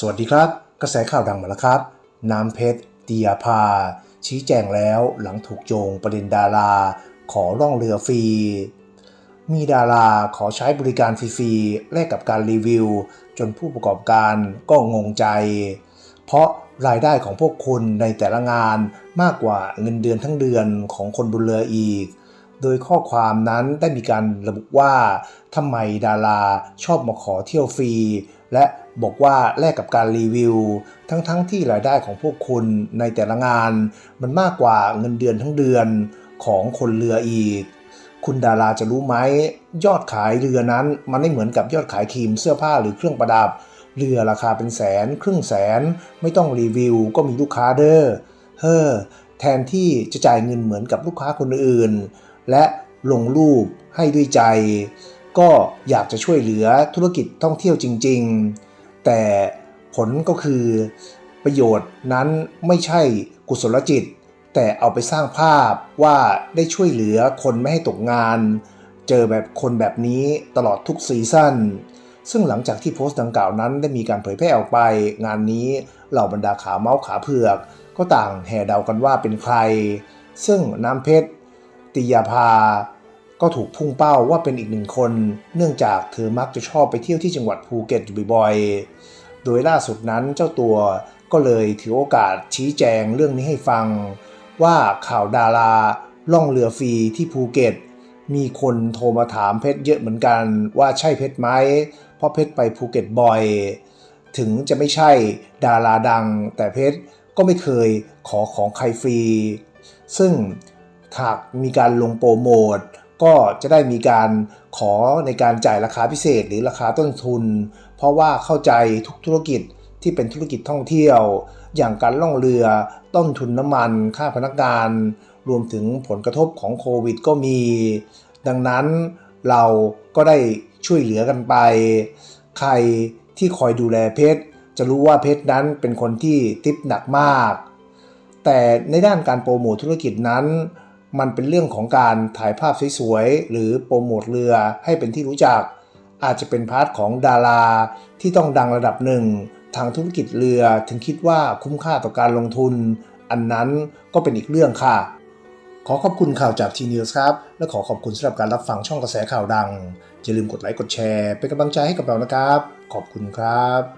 สวัสดีครับ กระแสข่าวดังมาแล้วครับ น้ำเพชรตียาภาชี้แจงแล้วหลังถูกโยงประเด็นดารา ขอล่องเรือฟรี มีดาราขอใช้บริการฟรีๆแลกกับการรีวิว จนผู้ประกอบการก็งงใจ เพราะรายได้ของพวกคุณในแต่ละงานมากกว่าเงินเดือนทั้งเดือนของคนบนเรืออีก โดยข้อความนั้นได้มีการระบุว่าทำไมดาราชอบมาขอเที่ยวฟรี และ บอกว่าแลกกับการรีวิว ทั้งๆทที่รายได้ของพวกคุณในแต่ละงาน มันมากกว่าเงินเดือนทั้งเดือนของคนเรืออีก คุณดาราจะรู้ไหมยอดขายเรือนั้น มันไม่เหมือนกับยอดขายครีมเสื้อผ้าหรือเครื่องประดับ เรือราคาเป็นแสน ครึ่งแสน ไม่ต้องรีวิว ก็มีลูกค้าเด้อเฮ้อแทนที่จะจ่ายเงินเหมือนกับลูกค้าคนอื่น และลงรูปให้ด้วยใจ ก็อยากจะช่วยเหลือธุรกิจท่องเที่ยวจริง ๆ แต่ผลก็คือประโยชน์นั้นไม่ใช่กุศลจิต แต่เอาไปสร้างภาพว่าได้ช่วยเหลือคนไม่ให้ตกงาน เจอแบบคนแบบนี้ตลอดทุกซีซั่นซึ่งหลังจากที่โพสต์ดังกล่าวนั้นได้มีการเผยแพร่ออกไป งานนี้เหล่าบรรดาขาเมาส์ขาเผือก ก็ต่างแห่เดากันว่าเป็นใคร ซึ่งน้ำเพชร ติยาภา ก็ถูกพุ่งเป้าว่าเป็นอีกหนึ่งคน เนื่องจากเธอมักจะชอบไปเที่ยวที่จังหวัดภูเก็ตอยู่บ่อยๆ โดยล่าสุดนั้นเจ้าตัวก็เลยถือโอกาสชี้แจงเรื่องนี้ให้ฟัง ว่าข่าวดาราล่องเรือฟรีที่ภูเก็ต มีคนโทรมาถามเพชรเยอะเหมือนกัน ว่าใช่เพชรไหมเพราะเพชรไปภูเก็ตบ่อย ถึงจะไม่ใช่ดาราดัง แต่เพชรก็ไม่เคยขอของใครฟรี ซึ่งหากมีการลงโปรโมท ก็จะได้มีการขอในการจ่ายราคาพิเศษหรือราคาต้นทุน เพราะว่าเข้าใจทุกธุรกิจที่เป็นธุรกิจท่องเที่ยว อย่างการล่องเรือต้นทุนน้ำมัน ค่าพนักงาน รวมถึงผลกระทบของโควิดก็มี ดังนั้นเราก็ได้ช่วยเหลือกันไป ใครที่คอยดูแลเพชรจะรู้ว่าเพชรนั้นเป็นคนที่ทิปหนักมาก แต่ในด้านการโปรโมทธุรกิจนั้น มันเป็นเรื่องของการถ่ายภาพสวยๆ หรือโปรโมทเรือให้เป็นที่รู้จัก อาจจะเป็นพาร์ทของดารา ที่ต้องดังระดับหนึ่ง ทางธุรกิจเรือถึงคิดว่าคุ้มค่าต่อการลงทุน อันนั้นก็เป็นอีกเรื่องค่ะ ขอขอบคุณข่าวจากทีนิวส์ครับ และขอขอบคุณสำหรับการรับฟังช่องกระแสข่าวดัง อย่าลืมกดไลค์กดแชร์ เป็นกำลังใจให้กับเรานะครับ ขอบคุณครับ